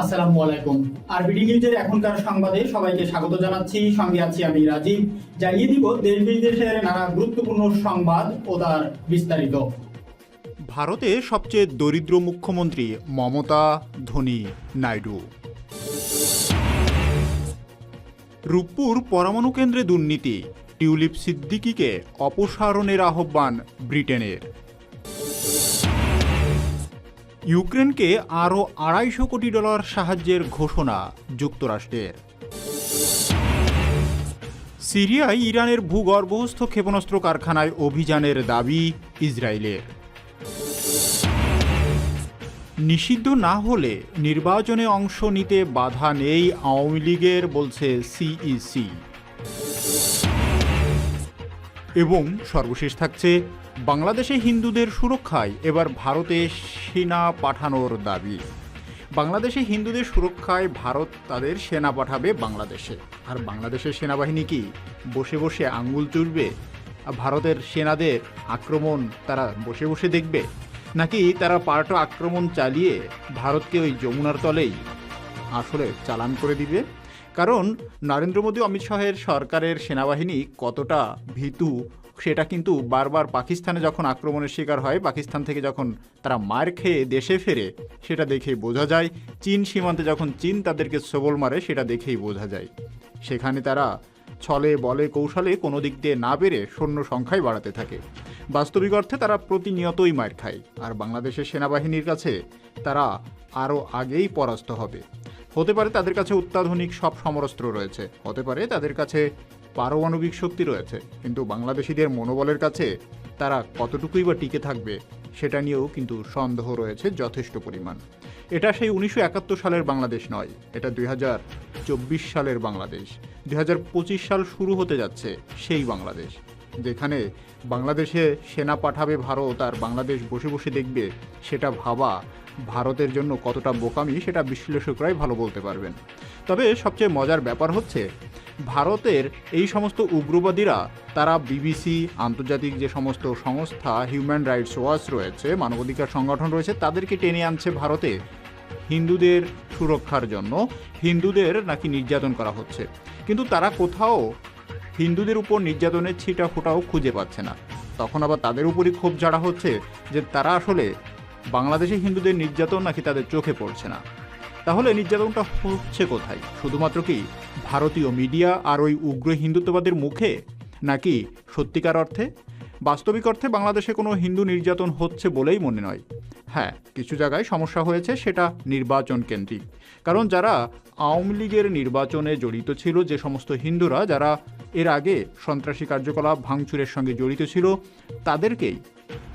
আসসালামু আলাইকুম। আরবিডি নিউজের এখনকার সংবাদে সবাইকে স্বাগত জানাচ্ছি। সঙ্গে আছি আমি রাজীব জানিয়ে দিব দেশ বিদেশের নানা গুরুত্বপূর্ণ সংবাদ ও তার বিস্তারিত। ভারতে সবচেয়ে দরিদ্র মুখ্যমন্ত্রী মমতা, ধোনি নাইডু। রূপপুর পরমাণু কেন্দ্রে দুর্নীতি, টিউলিপ সিদ্দিকিকে অপসারণের আহ্বান ব্রিটেনের। ইউক্রেনকে আরও আড়াইশো কোটি ডলার সাহায্যের ঘোষণা যুক্তরাষ্ট্রের। সিরিয়ায় ইরানের ভূগর্ভস্থ ক্ষেপণাস্ত্র কারখানায় অভিযানের দাবি ইসরায়েলের। নিষিদ্ধ না হলে নির্বাচনে অংশ নিতে বাধা নেই আওয়ামী লীগের, বলছে সিইসি। এবং সর্বশেষ থাকছে বাংলাদেশে হিন্দুদের সুরক্ষায় এবার ভারতে সেনা পাঠানোর দাবি। বাংলাদেশে হিন্দুদের সুরক্ষায় ভারত তাদের সেনা পাঠাবে বাংলাদেশে। আর বাংলাদেশের সেনাবাহিনী কি বসে বসে আঙ্গুল আর ভারতের সেনাদের আক্রমণ তারা বসে বসে দেখবে? নাকি তারা পাল্টো আক্রমণ চালিয়ে ভারতকে ওই যমুনার তলেই আসলে চালান করে দিবে? কারণ নরেন্দ্র মোদী অমিত শাহের সরকারের সেনাবাহিনী কতটা ভীতু সেটা কিন্তু বারবার পাকিস্তানে যখন আক্রমণের শিকার হয়, পাকিস্তান থেকে যখন তারা মার খেয়ে দেশে ফেরে, সেটা দেখেই বোঝা যায়। চীন সীমান্তে যখন চীন তাদেরকে সবল মারে, সেটা দেখেই বোঝা যায়। সেখানে তারা ছলে, বলে, কৌশলে কোনো দিক দিয়ে না বেড়ে সৈন্য সংখ্যাই বাড়াতে থাকে। বাস্তবিক অর্থে তারা প্রতিনিয়তই মার খায়। আর বাংলাদেশের সেনাবাহিনীর কাছে তারা আরও আগেই পরাস্ত হবে। হতে পারে তাদের কাছে অত্যাধুনিক সব সমরস্ত্র রয়েছে। হতে পারে তাদের কাছে পারমাণবিক শক্তি রয়েছে, কিন্তু বাংলাদেশিদের মনোবলের কাছে তারা কতটুকুই বা টিকে থাকবে সেটা নিয়েও কিন্তু সন্দেহ রয়েছে যথেষ্ট পরিমাণ। এটা সেই উনিশশো একাত্তর সালের বাংলাদেশ নয়, এটা দুই হাজার চব্বিশ সালের বাংলাদেশ। দুই হাজার পঁচিশ সাল শুরু হতে যাচ্ছে সেই বাংলাদেশ, যেখানে বাংলাদেশে সেনা পাঠাবে ভারত আর বাংলাদেশ বসে বসে দেখবে সেটা ভাবা ভারতের জন্য কতটা বোকামি সেটা বিশ্লেষকরাই ভালো বলতে পারবেন। তবে সবচেয়ে মজার ব্যাপার হচ্ছে ভারতের এই সমস্ত উগ্রবাদীরা, তারা বিবিসি, আন্তর্জাতিক যে সমস্ত সংস্থা হিউম্যান রাইটস ওয়াচ রয়েছে, মানবাধিকার সংগঠন রয়েছে, তাদেরকে টেনে আনছে ভারতে হিন্দুদের সুরক্ষার জন্য। হিন্দুদের নাকি নির্যাতন করা হচ্ছে। কিন্তু তারা কোথাও হিন্দুদের উপর নির্যাতনের ছিটা ফোটাও খুঁজে পাচ্ছে না। তখন আবার তাদের উপরই ক্ষোভ ঝাড়া হচ্ছে যে তারা আসলে বাংলাদেশে হিন্দুদের নির্যাতন নাকি তাদের চোখে পড়ছে না। তাহলে নির্যাতনটা হচ্ছে কোথায়? শুধুমাত্র কি ভারতীয় মিডিয়া আর ওই উগ্র হিন্দুত্ববাদের মুখে? নাকি সত্যিকার অর্থে? বাস্তবিক অর্থে বাংলাদেশে কোনো হিন্দু নির্যাতন হচ্ছে বলেই মনে নয়। হ্যাঁ কিছু জায়গায় সমস্যা হয়েছে, সেটা নির্বাচন কেন্দ্রিক। কারণ যারা আওয়ামী লীগের নির্বাচনে জড়িত ছিল, যে সমস্ত হিন্দুরা, যারা এর আগে সন্ত্রাসী কার্যকলাপ ভাঙচুরের সঙ্গে জড়িত ছিল, তাদেরকেই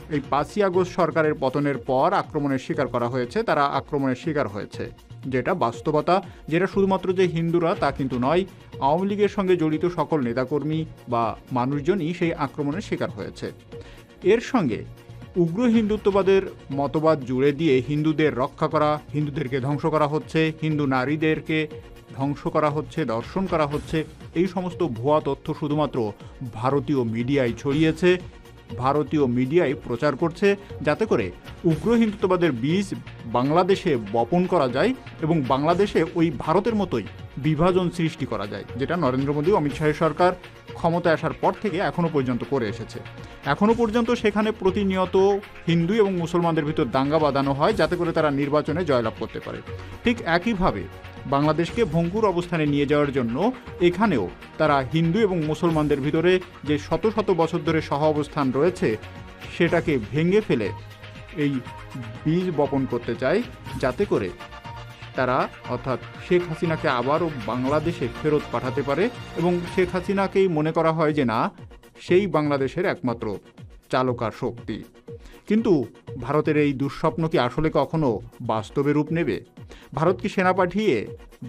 এই পাঁচই আগস্ট সরকারের পতনের পর আক্রমণের শিকার করা হয়েছে, তারা আক্রমণের শিকার হয়েছে। যেটা বাস্তবতা, যেটা শুধুমাত্র যে হিন্দুরা তা কিন্তু নয়, আওয়ামী লীগের সঙ্গে জড়িত সকল নেতাকর্মী বা মানুষজনই সেই আক্রমণের শিকার হয়েছে। এর সঙ্গে উগ্র হিন্দুত্ববাদের মতবাদ জুড়ে দিয়ে হিন্দুদের রক্ষা করা, হিন্দুদেরকে ধ্বংস করা হচ্ছে, হিন্দু নারীদেরকে ধ্বংস করা হচ্ছে, দর্শন করা হচ্ছে, এই সমস্ত ভুয়া তথ্য শুধুমাত্র ভারতীয় মিডিয়ায় ছড়িয়েছে। ভারতীয় মিডিয়ায় প্রচার করছে যাতে করে উগ্র হিন্দুত্ববাদের বীজ বাংলাদেশে বপন করা যায় এবং বাংলাদেশে ওই ভারতের মতোই বিভাজন সৃষ্টি করা যায়, যেটা নরেন্দ্র মোদী অমিত শাহের সরকার ক্ষমতায় আসার পর থেকে এখনও পর্যন্ত করে এসেছে। এখনও পর্যন্ত সেখানে প্রতিনিয়ত হিন্দু এবং মুসলমানদের ভিতর দাঙ্গা বাঁধানো হয়, যাতে করে তারা নির্বাচনে জয়লাভ করতে পারে। ঠিক একইভাবে বাংলাদেশকে ভঙ্গুর অবস্থানে নিয়ে যাওয়ার জন্য এখানেও তারা হিন্দু এবং মুসলমানদের ভিতরে যে শত শত বছর ধরে সহ অবস্থান রয়েছে, সেটাকে ভেঙে ফেলে এই বীজ বপন করতে চায়, যাতে করে তারা, অর্থাৎ শেখ হাসিনাকে আবারও বাংলাদেশে ফেরত পাঠাতে পারে এবং শেখ হাসিনাকেই মনে করা হয় যে না, সেই বাংলাদেশের একমাত্র চালকার শক্তি। কিন্তু ভারতের এই দুঃস্বপ্ন কি আসলে কখনো বাস্তবে রূপ নেবে? ভারত কি সেনা পাঠিয়ে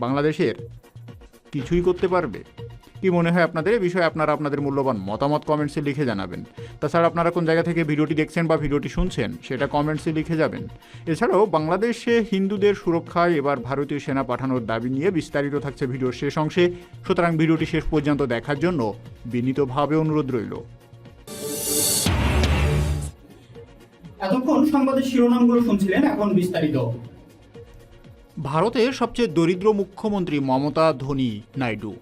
বাংলাদেশের কিছুই করতে পারবে? কি মনে হয় আপনাদের? এই বিষয়ে আপনারা আপনাদের মূল্যবান মতামত কমেন্টসে লিখে জানাবেন। তাছাড়া আপনারা কোন জায়গা থেকে ভিডিওটি দেখছেন বা ভিডিওটি শুনছেন, সেটা কমেন্টসে লিখে যাবেন। এছাড়াও বাংলাদেশে হিন্দুদের সুরক্ষায় এবার ভারতীয় সেনা পাঠানোর দাবি নিয়ে বিস্তারিত থাকছে ভিডিওর শেষ অংশে। সুতরাং ভিডিওটি শেষ পর্যন্ত দেখার জন্য বিনীতভাবে অনুরোধ রইল। এতক্ষণ সংবাদের শিরোনামগুলো শুনছিলেন এখন বিস্তারিত। ভারতের সবচেয়ে দরিদ্র মুখ্যমন্ত্রী মমতা ধোনি নাইডু।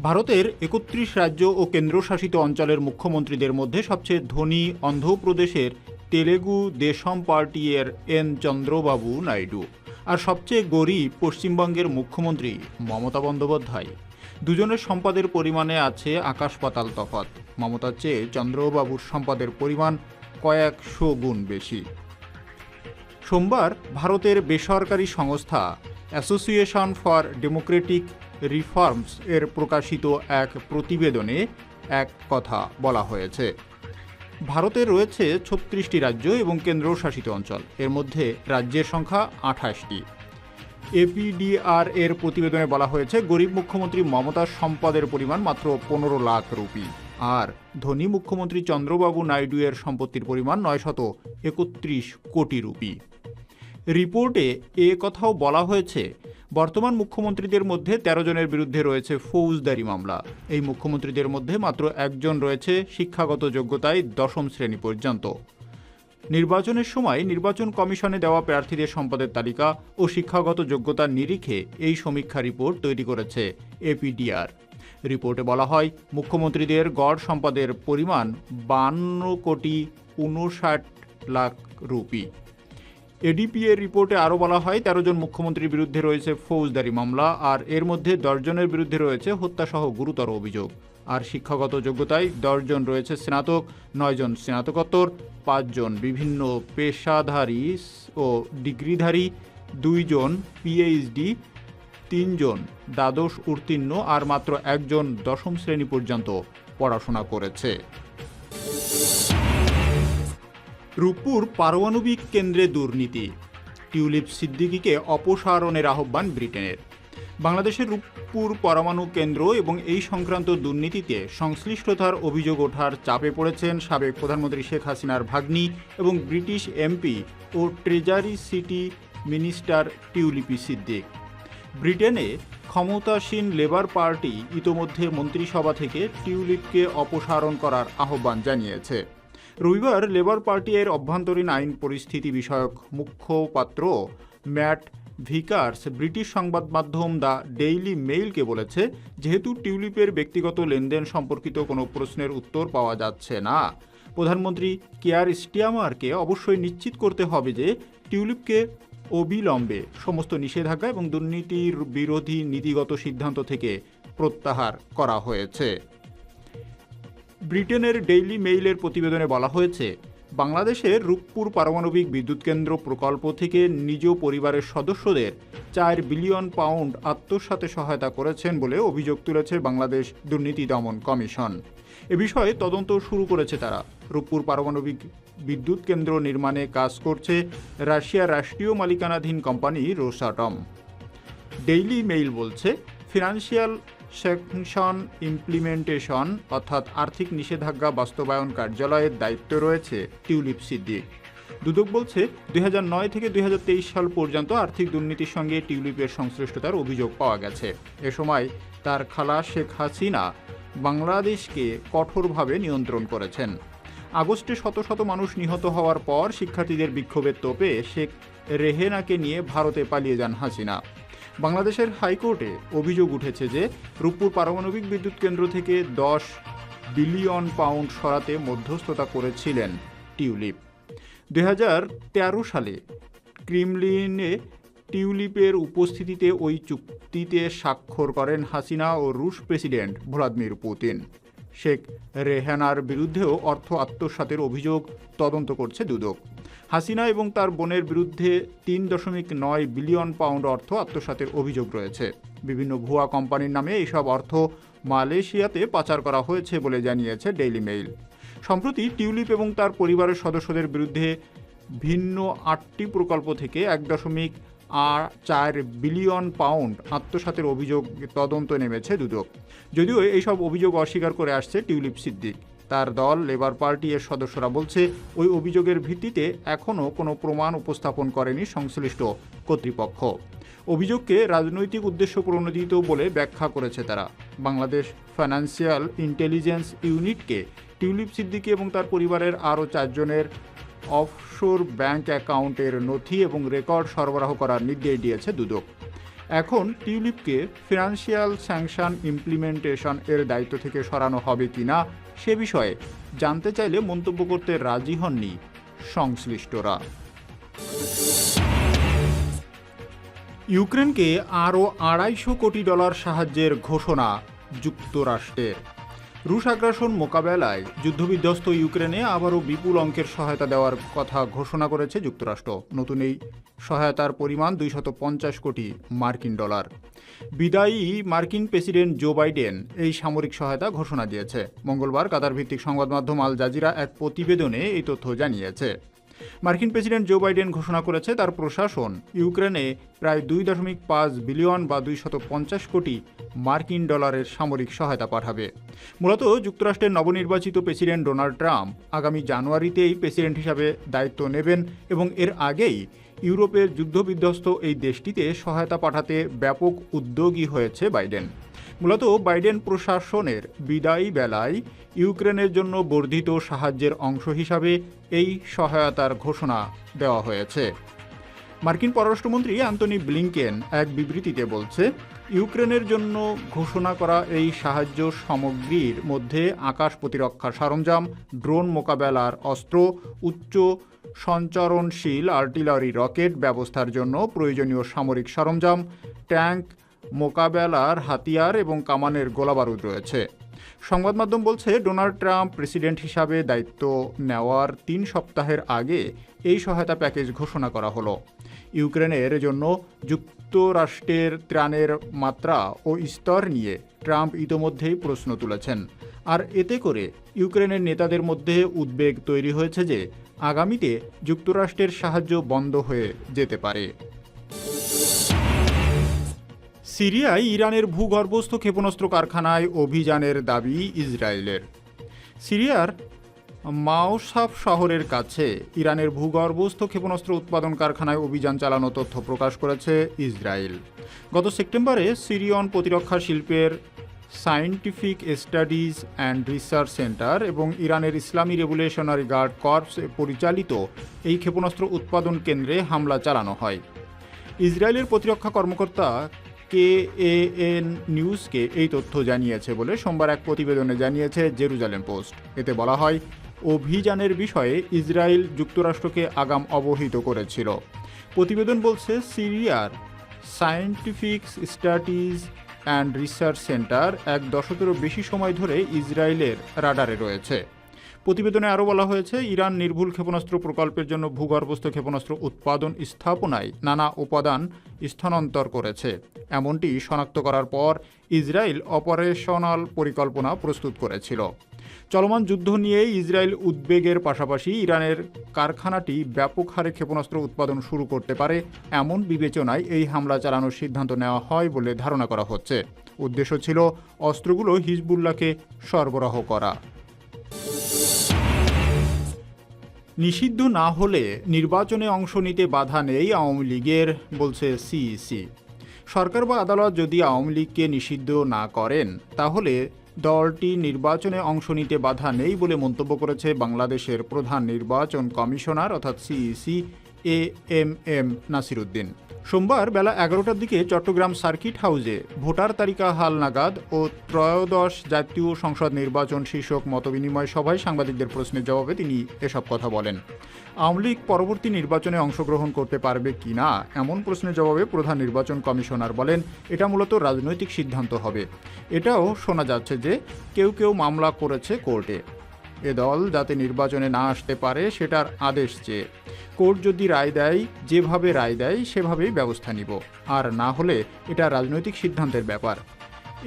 ভারতের একত্রিশ রাজ্য ও কেন্দ্রশাসিত অঞ্চলের মুখ্যমন্ত্রীদের মধ্যে সবচেয়ে ধনী অন্ধ্রপ্রদেশের তেলেগু দেশম পার্টি এর এন চন্দ্রবাবু নাইডু আর সবচেয়ে গরিব পশ্চিমবঙ্গের মুখ্যমন্ত্রী মমতা বন্দ্যোপাধ্যায়। দুজনের সম্পদের পরিমাণে আছে আকাশ পাতাল তফাত মমতার চেয়ে চন্দ্রবাবুর সম্পদের পরিমাণ কয়েকশো গুণ বেশি। সোমবার ভারতের বেসরকারি সংস্থা অ্যাসোসিয়েশন ফর ডেমোক্রেটিক রিফর্মস এর প্রকাশিত এক প্রতিবেদনে এক কথা বলা হয়েছে। ভারতে রয়েছে ছত্রিশটি রাজ্য এবং কেন্দ্রশাসিত অঞ্চল। এর মধ্যে রাজ্যের সংখ্যা আঠাশটি। এপিডিআর এর প্রতিবেদনে বলা হয়েছে, গরিব মুখ্যমন্ত্রী মমতার সম্পদের পরিমাণ মাত্র পনেরো লাখ রুপি। আর ধনী মুখ্যমন্ত্রী চন্দ্রবাবু নাইডু এর সম্পত্তির পরিমাণ নয়শত একত্রিশ কোটি রুপি। রিপোর্টে এ কথাও বলা হয়েছে, বর্তমান মুখ্যমন্ত্রীদের মধ্যে তেরো জনের বিরুদ্ধে রয়েছে ফৌজদারি মামলা। এই মুখ্যমন্ত্রীদের মধ্যে মাত্র একজন রয়েছে শিক্ষাগত যোগ্যতায় দশম শ্রেণি পর্যন্ত। নির্বাচনের সময় নির্বাচন কমিশনে দেওয়া প্রার্থীদের সম্পদের তালিকা ও শিক্ষাগত যোগ্যতার নিরিখে এই সমীক্ষা রিপোর্ট তৈরি করেছে এপিডিআর রিপোর্টে বলা হয়, মুখ্যমন্ত্রীদের গড় সম্পদের পরিমাণ বান্ন কোটি উনষাট লাখ রুপি। এডিপি এর রিপোর্টে আরও বলা হয়, তেরো জন মুখ্যমন্ত্রীর বিরুদ্ধে রয়েছে ফৌজদারি মামলা, আর এর মধ্যে দশজনের বিরুদ্ধে রয়েছে হত্যাসহ গুরুতর অভিযোগ। আর শিক্ষাগত যোগ্যতায় দশজন রয়েছে স্নাতক নয়জন স্নাতকোত্তর পাঁচজন বিভিন্ন পেশাধারী ও ডিগ্রিধারী দুইজন পিএইচডি তিনজন, দ্বাদশ, উত্তীর্ণ আর মাত্র একজন দশম শ্রেণি পর্যন্ত পড়াশোনা করেছে। রূপপুর পারমাণবিক কেন্দ্রে দুর্নীতি। টিউলিপ সিদ্দিকিকে অপসারণের আহ্বান ব্রিটেনের। বাংলাদেশের রূপপুর পরমাণু কেন্দ্র এবং এই সংক্রান্ত দুর্নীতিতে সংশ্লিষ্টতার অভিযোগ ওঠার চাপে পড়েছেন সাবেক প্রধানমন্ত্রী শেখ হাসিনার ভাগ্নি এবং ব্রিটিশ এমপি ও treasury city minister Tulip Siddiq. ব্রিটেনে ক্ষমতাসীন লেবার পার্টি ইতোমধ্যে মন্ত্রিসভা থেকে টিউলিপকে অপসারণ করার আহ্বান জানিয়েছে। রবিবার লেবার পার্টি এর অভ্যন্তরীণ আইন পরিস্থিতি বিষয়ক মুখপাত্র ম্যাট ভিকার্স ব্রিটিশ সংবাদ মাধ্যম দ্য ডেইলি মেইলকে বলেছে, যেহেতু টিউলিপের ব্যক্তিগত লেনদেন সম্পর্কিত কোনো প্রশ্নের উত্তর পাওয়া যাচ্ছে না। প্রধানমন্ত্রী কেয়ার স্টিয়ামারকে অবশ্যই নিশ্চিত করতে হবে যে টিউলিপকে অবিলম্বে সমস্ত নিষেধাজ্ঞা এবং দুর্নীতির বিরোধী নীতিগত সিদ্ধান্ত থেকে প্রত্যাহার করা হয়েছে। ব্রিটেনের ডেইলি মেইলের প্রতিবেদনে বলা হয়েছে, বাংলাদেশের রূপপুর পারমাণবিক বিদ্যুৎ কেন্দ্র প্রকল্প থেকে নিজ পরিবারের সদস্যদের চার বিলিয়ন পাউন্ড আত্মসাতে সহায়তা করেছেন বলে অভিযোগ তুলেছে বাংলাদেশ দুর্নীতি দমন কমিশন। এ বিষয়ে তদন্ত শুরু করেছে তারা। রূপপুর পারমাণবিক বিদ্যুৎ কেন্দ্র নির্মাণে কাজ করছে রাশিয়ার রাষ্ট্রীয় মালিকানাধীন কোম্পানি রোসাটম। ডেইলি মেইল বলছে ফিনান্সিয়াল স্যাংশন ইমপ্লিমেন্টেশন অর্থাৎ আর্থিক নিষেধাজ্ঞা বাস্তবায়ন কার্যালয়ের দায়িত্ব রয়েছে টিউলিপ সিদ্দিক। দুদক বলছে, দুই হাজার নয় থেকে দুই হাজার তেইশ সাল পর্যন্ত আর্থিক দুর্নীতির সঙ্গে টিউলিপের সংশ্লিষ্টতার অভিযোগ পাওয়া গেছে। এ সময় তার খালা শেখ হাসিনা বাংলাদেশকে কঠোরভাবে নিয়ন্ত্রণ করেছেন। আগস্টে শত শত মানুষ নিহত হওয়ার পর শিক্ষার্থীদের বিক্ষোভের তোপে শেখ রেহেনাকে নিয়ে ভারতে পালিয়ে যান হাসিনা। বাংলাদেশের হাইকোর্টে অভিযোগ উঠেছে যে, রূপপুর পারমাণবিক বিদ্যুৎ কেন্দ্র থেকে দশ বিলিয়ন পাউন্ড সরাতে মধ্যস্থতা করেছিলেন টিউলিপ। দু হাজার তেরো সালে ক্রিমলিনে টিউলিপের উপস্থিতিতে ওই চুক্তিতে স্বাক্ষর করেন হাসিনা ও রুশ প্রেসিডেন্ট ভ্লাদিমির পুতিন। শেখ রেহানার বিরুদ্ধেও অর্থ আত্মসাতের অভিযোগ তদন্ত করছে দুদক। হাসিনা এবং তার বোনের বিরুদ্ধে তিন দশমিক নয় বিলিয়ন পাউন্ড অর্থ আত্মসাতের অভিযোগ রয়েছে। বিভিন্ন ভুয়া কোম্পানির নামে এইসব অর্থ মালয়েশিয়াতে পাচার করা হয়েছে বলে জানিয়েছে ডেইলি মেইল। সম্প্রতি টিউলিপ এবং তার পরিবারের সদস্যদের বিরুদ্ধে ভিন্ন আটটি প্রকল্প থেকে এক দশমিক আর চার বিলিয়ন পাউন্ড আত্মসাতের অভিযোগ তদন্ত নেমেছে দুদক। যদিও এইসব অভিযোগ অস্বীকার করে আসছে টিউলিপ সিদ্দিক। তার দল লেবার পার্টি এর সদস্যরা বলছে, ওই অভিযোগের ভিত্তিতে এখনও কোনো প্রমাণ উপস্থাপন করেনি সংশ্লিষ্ট কর্তৃপক্ষ। অভিযোগকে রাজনৈতিক উদ্দেশ্য প্রণোদিত বলে ব্যাখ্যা করেছে তারা। বাংলাদেশ ফাইন্যান্সিয়াল ইন্টেলিজেন্স ইউনিটকে টিউলিপ সিদ্দিকি এবং তার পরিবারের আরও চারজনের অফশোর ব্যাংক অ্যাকাউন্টের নথি এবং রেকর্ড সরবরাহ করার নির্দেশ দিয়েছে দুদক। এখন টিউলিপকে ফিনান্সিয়াল স্যাংশন ইমপ্লিমেন্টেশন এর দায়িত্ব থেকে সরানো হবে কি না সে বিষয়ে জানতে চাইলে মন্তব্য করতে রাজি হননি সংশ্লিষ্টরা। ইউক্রেনকে আরও আড়াইশো কোটি ডলার সাহায্যের ঘোষণা যুক্তরাষ্ট্রের। রুশ আগ্রাসন মোকাবেলায় যুদ্ধবিধ্বস্ত ইউক্রেনে আবারও বিপুল অঙ্কের সহায়তা দেওয়ার কথা ঘোষণা করেছে যুক্তরাষ্ট্র। নতুন এই সহায়তার পরিমাণ দুইশত পঞ্চাশ কোটি মার্কিন ডলার। বিদায়ী মার্কিন প্রেসিডেন্ট জো বাইডেন এই সামরিক সহায়তা ঘোষণা দিয়েছে। মঙ্গলবার কাতার ভিত্তিক সংবাদ মাধ্যম আল জাজিরা এক প্রতিবেদনে এই তথ্য জানিয়েছে। মার্কিন প্রেসিডেন্ট জো বাইডেন ঘোষণা করেছে তার প্রশাসন, ইউক্রেনে প্রায় দুই দশমিক পাঁচ বিলিয়ন বা দুইশত পঞ্চাশ কোটি মার্কিন ডলারের সামরিক সহায়তা পাঠাবে। মূলত যুক্তরাষ্ট্রের নবনির্বাচিত প্রেসিডেন্ট ডোনাল্ড ট্রাম্প আগামী জানুয়ারিতেই প্রেসিডেন্ট হিসাবে দায়িত্ব নেবেন এবং এর আগেই ইউরোপের যুদ্ধবিধ্বস্ত এই দেশটিতে সহায়তা পাঠাতে ব্যাপক উদ্যোগী হয়েছে বাইডেন। মূলত বাইডেন প্রশাসনের বিদায়ী বেলায় ইউক্রেনের জন্য বর্ধিত সাহায্যের অংশ হিসাবে এই সহায়তার ঘোষণা দেওয়া হয়েছে। মার্কিন পররাষ্ট্রমন্ত্রী অ্যান্টনি ব্লিংকেন এক বিবৃতিতে বলছে, ইউক্রেনের জন্য ঘোষণা করা এই সাহায্য সামগ্রীর মধ্যে আকাশ প্রতিরক্ষা সরঞ্জাম, ড্রোন মোকাবেলার অস্ত্র, উচ্চ সঞ্চারণশীল আর্টিলারি রকেট ব্যবস্থার জন্য প্রয়োজনীয় সামরিক সরঞ্জাম, ট্যাঙ্ক মোকাবেলার হাতিয়ার এবং কামানের গোলাবারুদ রয়েছে। সংবাদ মাধ্যম বলছে, ডোনাল্ড ট্রাম্প প্রেসিডেন্ট হিসাবে দায়িত্ব নেওয়ার তিন সপ্তাহের আগে এই সহায়তা প্যাকেজ ঘোষণা করা হলো। ইউক্রেনের জন্য যুক্তরাষ্ট্রের ত্রাণের মাত্রা ও স্তর নিয়ে ট্রাম্প ইতোমধ্যেই প্রশ্ন তুলেছেন। আর এতে করে ইউক্রেনের নেতাদের মধ্যে উদ্বেগ তৈরি হয়েছে যে, আগামীতে যুক্তরাষ্ট্রের সাহায্য বন্ধ হয়ে যেতে পারে। সিরিয়ায় ইরানের ভূগর্ভস্থ ক্ষেপণাস্ত্র কারখানায় অভিযানের দাবি ইসরায়েলের। সিরিয়ার মাওসাফ শহরের কাছে ইরানের ভূগর্ভস্থ ক্ষেপণাস্ত্র উৎপাদন কারখানায় অভিযান চালানো তথ্য প্রকাশ করেছে ইসরায়েল। গত সেপ্টেম্বরে সিরিয়ন প্রতিরক্ষা শিল্পের scientific studies and research centre এবং ইরানের ইসলামী রেভুলেশনারি গার্ড কর্পস পরিচালিত এই ক্ষেপণাস্ত্র উৎপাদন কেন্দ্রে হামলা চালানো হয়। ইসরায়েলের প্রতিরক্ষা কর্মকর্তা কে এন নিউজকে এই তথ্য জানিয়েছে বলে সোমবার এক প্রতিবেদনে জানিয়েছে জেরুজালেম পোস্ট। এতে বলা হয়, অভিযানের বিষয়ে ইসরায়েল যুক্তরাষ্ট্রকে আগাম অবহিত করেছিল। প্রতিবেদন বলছে, সিরিয়ার scientific studies and research centre এক দশকেরও বেশি সময় ধরে ইসরায়েলের রাডারে রয়েছে। প্রতিবেদনে আরও বলা হয়েছে, ইরান নির্ভুল ক্ষেপণাস্ত্র প্রকল্পের জন্য ভূগর্ভস্থ ক্ষেপণাস্ত্র উৎপাদন স্থাপনায় নানা উপাদান স্থানান্তর করেছে। এমনটি শনাক্ত করার পর ইসরায়েল অপারেশনাল পরিকল্পনা প্রস্তুত করেছিল। চলমান যুদ্ধ নিয়ে ইসরায়েল উদ্বেগের পাশাপাশি ইরানের কারখানাটি ব্যাপক হারে ক্ষেপণাস্ত্র উৎপাদন শুরু করতে পারে এমন বিবেচনায় এই হামলা চালানোর সিদ্ধান্ত নেওয়া হয় বলে ধারণা করা হচ্ছে। উদ্দেশ্য ছিল অস্ত্রগুলো হিজবুল্লাহকে সরবরাহ করা। নিষিদ্ধ না হলে নির্বাচনে অংশ নিতে বাধা নেই আওয়ামী লীগের, বলছে সিইসি। সরকার বা আদালত যদি আওয়ামী লীগকে নিষিদ্ধ না করেন, তাহলে দলটি নির্বাচনে অংশ নিতে বাধা নেই বলে মন্তব্য করেছে বাংলাদেশের প্রধান নির্বাচন কমিশনার, অর্থাৎ CEC, A M M Nasiruddin. সোমবার বেলা এগারোটার দিকে চট্টগ্রাম সার্কিট হাউসে ভোটার তালিকা হালনাগাদ ও ত্রয়োদশ জাতীয় সংসদ নির্বাচন শীর্ষক মতবিনিময় সভায় সাংবাদিকদের প্রশ্নের জবাবে তিনি এসব কথা বলেন। আওয়ামী লীগ পরবর্তী নির্বাচনে অংশগ্রহণ করতে পারবে কি না, এমন প্রশ্নের জবাবে প্রধান নির্বাচন কমিশনার বলেন, এটা মূলত রাজনৈতিক সিদ্ধান্ত হবে। এটাও শোনা যাচ্ছে যে কেউ কেউ মামলা করেছে কোর্টে। এ দল যাতে নির্বাচনে না আসতে পারে সেটার আদেশ চেয়ে কোর্ট যদি রায় দেয়, যেভাবে রায় দেয় সেভাবেই ব্যবস্থা নিব। আর না হলে এটা রাজনৈতিক সিদ্ধান্তের ব্যাপার।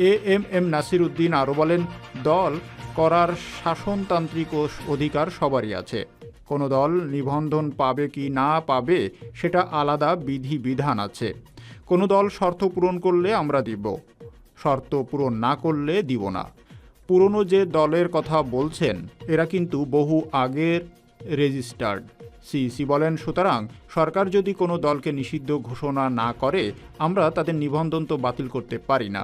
A M M Nasir Uddin আরও বলেন, দল করার শাসনতান্ত্রিক ও অধিকার সবারই আছে। কোনো দল নিবন্ধন পাবে কি না পাবে সেটা আলাদা বিধি বিধান আছে। কোনো দল শর্ত পূরণ করলে আমরা দিব, শর্ত পূরণ না করলে দিব না। পুরনো যে দলের কথা বলছেন, এরা কিন্তু বহু আগের রেজিস্টার্ড। সিইসি বলেন, সুতরাং সরকার যদি কোনো দলকে নিষিদ্ধ ঘোষণা না করে, আমরা তাদের নিবন্ধন তো বাতিল করতে পারি না।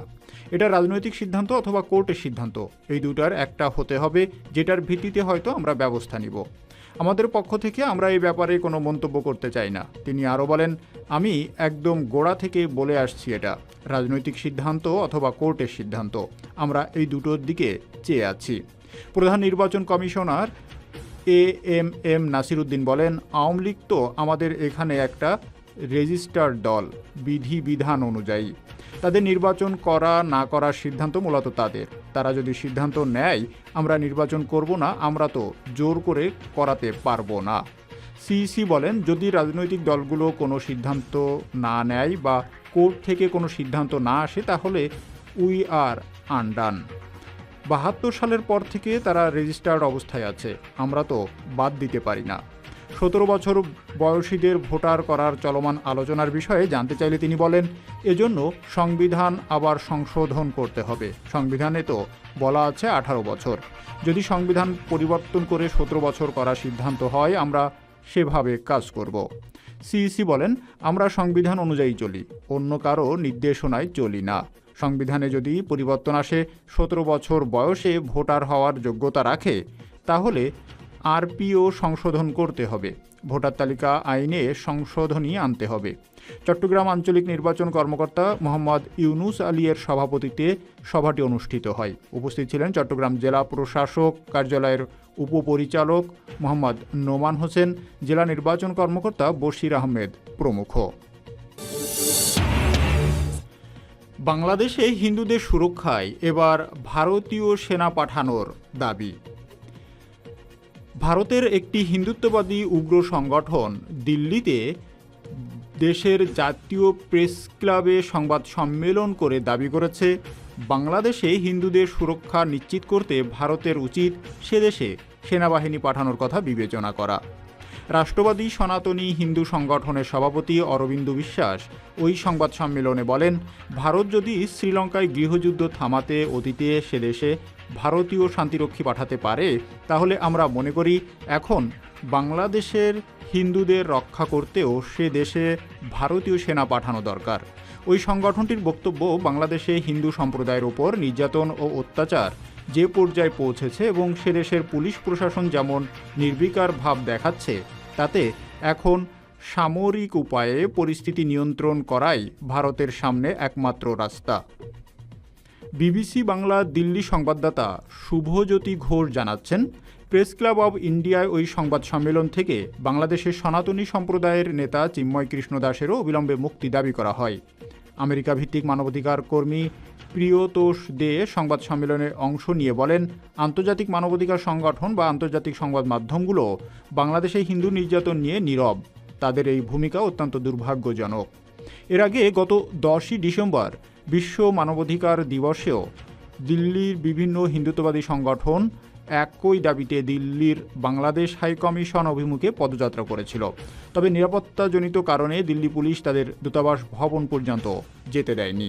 এটা রাজনৈতিক সিদ্ধান্ত অথবা কোর্টের সিদ্ধান্ত। এই দুটার একটা হতে হবে, যেটার ভিত্তিতে হয়তো আমরা ব্যবস্থা নিব। আমাদের পক্ষ থেকে আমরা এই ব্যাপারে কোনো মন্তব্য করতে চাই না। তিনি আরও বলেন, আমি একদম গোড়া থেকে বলে আসছি এটা, রাজনৈতিক সিদ্ধান্ত অথবা কোর্টের সিদ্ধান্ত। আমরা এই দুটোর দিকে চেয়ে আছি। প্রধান নির্বাচন commissioner A M M Nasiruddin বলেন, আওয়ামী লীগ তো আমাদের এখানে একটা রেজিস্টার্ড দল বিধি বিধান অনুযায়ী। তাদের নির্বাচন করা না করার সিদ্ধান্ত মূলত তাদের। তারা যদি সিদ্ধান্ত নেয়, আমরা নির্বাচন করব না, আমরা তো জোর করে করাতে পারব না। সিইসি বলেন, যদি রাজনৈতিক দলগুলো কোনো সিদ্ধান্ত না নেয় বা কোর্ট থেকে কোনো সিদ্ধান্ত না আসে, তাহলে উই আর আনডান। বাহাত্তর সালের পর থেকে তারা রেজিস্টার্ড অবস্থায় আছে, আমরা তো বাদ দিতে পারি না। সতেরো বছর বয়সীদের ভোটার করার চলমান আলোচনার বিষয়ে জানতে চাইলে তিনি বলেন, এজন্য সংবিধান আবার সংশোধন করতে হবে। সংবিধানে তো বলা আছে আঠারো বছর। যদি সংবিধান পরিবর্তন করে সতেরো বছর করার সিদ্ধান্ত হয়, আমরা সেভাবে কাজ করব। সিইসি বলেন, আমরা সংবিধান অনুযায়ী চলি, অন্য কারও নির্দেশনায় চলি না। সংবিধানে যদি পরিবর্তন আসে, সতেরো বছর বয়সে ভোটার হওয়ার যোগ্যতা রাখে, তাহলে আরপিও সংশোধন করতে হবে। ভোটার তালিকা আইনে সংশোধনী আনতে হবে। চট্টগ্রাম আঞ্চলিক নির্বাচন কর্মকর্তা মোহাম্মদ ইউনুস আলীর সভাপতিত্বে সভাটি অনুষ্ঠিত হয়। উপস্থিত ছিলেন চট্টগ্রাম জেলা প্রশাসক কার্যালয়ের উপপরিচালক মোহাম্মদ নোমান হোসেন, জেলা নির্বাচন কর্মকর্তা বশির আহমেদ প্রমুখ। বাংলাদেশে হিন্দুদের সুরক্ষায় এবার ভারতীয় সেনা পাঠানোর দাবি। ভারতের একটি হিন্দুত্ববাদী উগ্র সংগঠন দিল্লিতে দেশের জাতীয় প্রেস ক্লাবে সংবাদ সম্মেলন করে দাবি করেছে, বাংলাদেশে হিন্দুদের সুরক্ষা নিশ্চিত করতে ভারতের উচিত সে দেশে সেনাবাহিনী পাঠানোর কথা বিবেচনা করা। রাষ্ট্রবাদী সনাতনী হিন্দু সংগঠনের সভাপতি অরবিন্দ বিশ্বাস ওই সংবাদ সম্মেলনে বলেন, ভারত যদি শ্রীলঙ্কায় গৃহযুদ্ধ থামাতে অতীতে সে দেশে ভারতীয় শান্তিরক্ষী পাঠাতে পারে, তাহলে আমরা মনে করি এখন বাংলাদেশের হিন্দুদের রক্ষা করতেও সে দেশে ভারতীয় সেনা পাঠানো দরকার। ওই সংগঠনটির বক্তব্য, বাংলাদেশে হিন্দু সম্প্রদায়ের ওপর নির্যাতন ও অত্যাচার যে পর্যায়ে পৌঁছেছে এবং সে দেশের পুলিশ প্রশাসন যেমন নির্বিকার ভাব দেখাচ্ছে, তাতে এখন সামরিক উপায়ে পরিস্থিতি নিয়ন্ত্রণ করাই ভারতের সামনে একমাত্র রাস্তা। বিবিসি বাংলা দিল্লি সংবাদদাতা শুভজ্যোতি ঘোষ জানাচ্ছেন, প্রেস ক্লাব অব ইন্ডিয়ায় ওই সংবাদ সম্মেলন থেকে বাংলাদেশের সনাতনী সম্প্রদায়ের নেতা চিন্ময় কৃষ্ণ দাসেরও অবিলম্বে মুক্তি দাবি করা হয়। আমেরিকা ভিত্তিক মানবাধিকার কর্মী প্রিয়তোষ দে সংবাদ সম্মেলনে অংশ নিয়ে বলেন, আন্তর্জাতিক মানবাধিকার সংগঠন বা আন্তর্জাতিক সংবাদ মাধ্যমগুলো বাংলাদেশে হিন্দু নির্যাতন নিয়ে নীরব। তাদের এই ভূমিকা অত্যন্ত দুর্ভাগ্যজনক। এর আগে গত দশই ডিসেম্বর বিশ্ব মানবাধিকার দিবসেও দিল্লির বিভিন্ন হিন্দুত্ববাদী সংগঠন একই দাবিতে দিল্লির বাংলাদেশ হাইকমিশন অভিমুখে পদযাত্রা করেছিল। তবে নিরাপত্তাজনিত কারণে দিল্লি পুলিশ তাদের দূতাবাস ভবন পর্যন্ত যেতে দেয়নি।